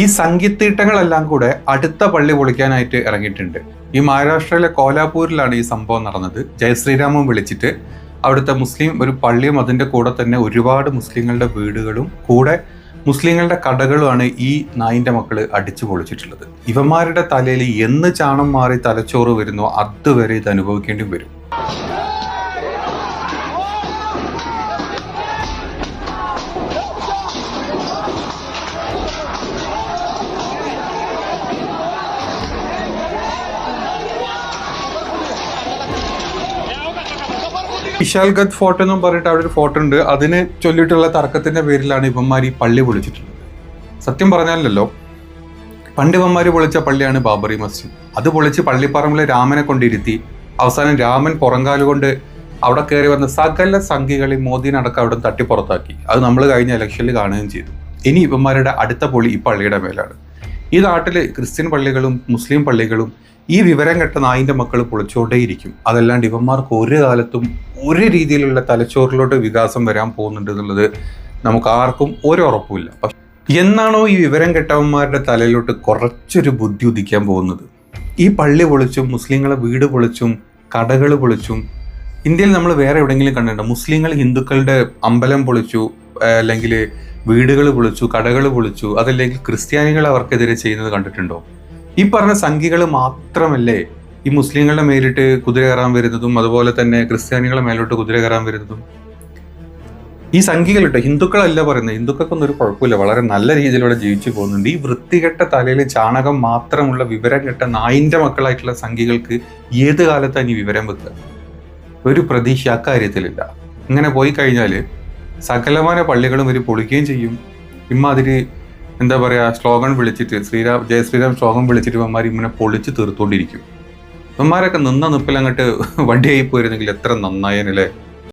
ഈ സംഗീത്തീട്ടങ്ങളെല്ലാം കൂടെ അടുത്ത പള്ളി പൊളിക്കാനായിട്ട് ഇറങ്ങിയിട്ടുണ്ട്. ഈ മഹാരാഷ്ട്രയിലെ കോലാപൂരിലാണ് ഈ സംഭവം നടന്നത്. ജയശ്രീരാമം വിളിച്ചിട്ട് അവിടുത്തെ മുസ്ലിം ഒരു പള്ളിയും അതിന്റെ കൂടെ തന്നെ ഒരുപാട് മുസ്ലിങ്ങളുടെ വീടുകളും കൂടെ മുസ്ലിങ്ങളുടെ കടകളുമാണ് ഈ നായിന്റെ മക്കൾ അടിച്ചു പൊളിച്ചിട്ടുള്ളത്. ഇവന്മാരുടെ തലയിൽ എന്ന് ചാണം മാറി തലച്ചോറ് വരുന്നോ അതുവരെ ഇത് അനുഭവിക്കേണ്ടി വരും. വിശാൽഗഡ് ഫോർട്ട് എന്നും പറഞ്ഞിട്ട് അവിടെ ഒരു ഫോർട്ട് ഉണ്ട്. അതിന് ചൊല്ലിയിട്ടുള്ള തർക്കത്തിന്റെ പേരിലാണ് ഇവന്മാർ ഈ പള്ളി പൊളിച്ചിട്ടുള്ളത്. സത്യം പറഞ്ഞാലല്ലോ പണ്ട് ഇവന്മാർ പൊളിച്ച പള്ളിയാണ് ബാബറി മസ്ജിദ്. അത് പൊളിച്ച് പള്ളിപ്പറമ്പിലെ രാമനെ കൊണ്ടിരുത്തി അവസാനം രാമൻ പുറങ്കാലുകൊണ്ട് അവിടെ കയറി വന്ന സകല സംഖ്യകളെ മോദിനടക്കം അവിടെ തട്ടിപ്പുറത്താക്കി. അത് നമ്മൾ കഴിഞ്ഞ ഇലക്ഷനിൽ കാണുകയും ചെയ്തു. ഇനി ഇവന്മാരുടെ അടുത്ത പൊളി ഈ പള്ളിയുടെ മേലാണ്. ഈ നാട്ടിൽ ക്രിസ്ത്യൻ പള്ളികളും മുസ്ലിം പള്ളികളും ഈ വിവരം കെട്ട നായിന്റെ മക്കൾ പൊളിച്ചുകൊണ്ടേയിരിക്കും അതല്ലാണ്ട് ഇവന്മാർക്ക് ഒരു കാലത്തും ഒരു രീതിയിലുള്ള തലച്ചോറിലോട്ട് വികാസം വരാൻ പോകുന്നുണ്ട് എന്നുള്ളത് നമുക്ക് ആർക്കും ഒരു ഉറപ്പുമില്ല. എന്നാണോ ഈ വിവരം കെട്ടവന്മാരുടെ തലയിലോട്ട് കുറച്ചൊരു ബുദ്ധി ഉദിക്കാൻ പോകുന്നത്? ഈ പള്ളി പൊളിച്ചും മുസ്ലിങ്ങളെ വീട് പൊളിച്ചും കടകൾ പൊളിച്ചും ഇന്ത്യയിൽ നമ്മൾ വേറെ എവിടെയെങ്കിലും കണ്ടിട്ടുണ്ടോ? മുസ്ലിങ്ങൾ ഹിന്ദുക്കളുടെ അമ്പലം പൊളിച്ചു അല്ലെങ്കിൽ വീടുകൾ പൊളിച്ചു കടകൾ പൊളിച്ചു അതല്ലെങ്കിൽ ക്രിസ്ത്യാനികൾ അവർക്കെതിരെ ചെയ്യുന്നത് കണ്ടിട്ടുണ്ടോ? ഈ പറഞ്ഞ സംഖ്യകൾ മാത്രമല്ലേ ഈ മുസ്ലിങ്ങളുടെ മേലിട്ട് കുതിര കയറാൻ വരുന്നതും അതുപോലെ തന്നെ ക്രിസ്ത്യാനികളെ മേലോട്ട് കുതിര കയറാൻ വരുന്നതും? ഈ സംഖ്യകൾ കേട്ടോ ഹിന്ദുക്കളല്ല പറയുന്നത്. ഹിന്ദുക്കൾക്കൊന്നും ഒരു കുഴപ്പമില്ല. വളരെ നല്ല രീതിയിലൂടെ ജീവിച്ചു പോകുന്നുണ്ട്. ഈ വൃത്തികെട്ട തലയിൽ ചാണകം മാത്രമുള്ള വിവരം കെട്ട നായിന്റെ മക്കളായിട്ടുള്ള സംഖ്യകൾക്ക് ഏത് കാലത്താണ് ഈ വിവരം വെക്കുക? ഒരു പ്രതീക്ഷ അക്കാര്യത്തിലില്ല ഇങ്ങനെ പോയി കഴിഞ്ഞാൽ സകലമാന പള്ളികളും ഇവർ പൊളിക്കുകയും ചെയ്യും. ഇമ്മാതിരി എന്താ പറയുക സ്ലോഗൻ വിളിച്ചിട്ട് ശ്രീരാം ജയ ശ്രീരാം ശ്ലോകം വിളിച്ചിട്ട് ഇവന്മാർ ഇങ്ങനെ പൊളിച്ച് തീർത്തുകൊണ്ടിരിക്കും ഇവന്മാരൊക്കെ നിന്ന നിപ്പിലങ്ങോട്ട് വണ്ടിയായി പോയിരുന്നെങ്കിൽ എത്ര നന്നായനല്ലേ?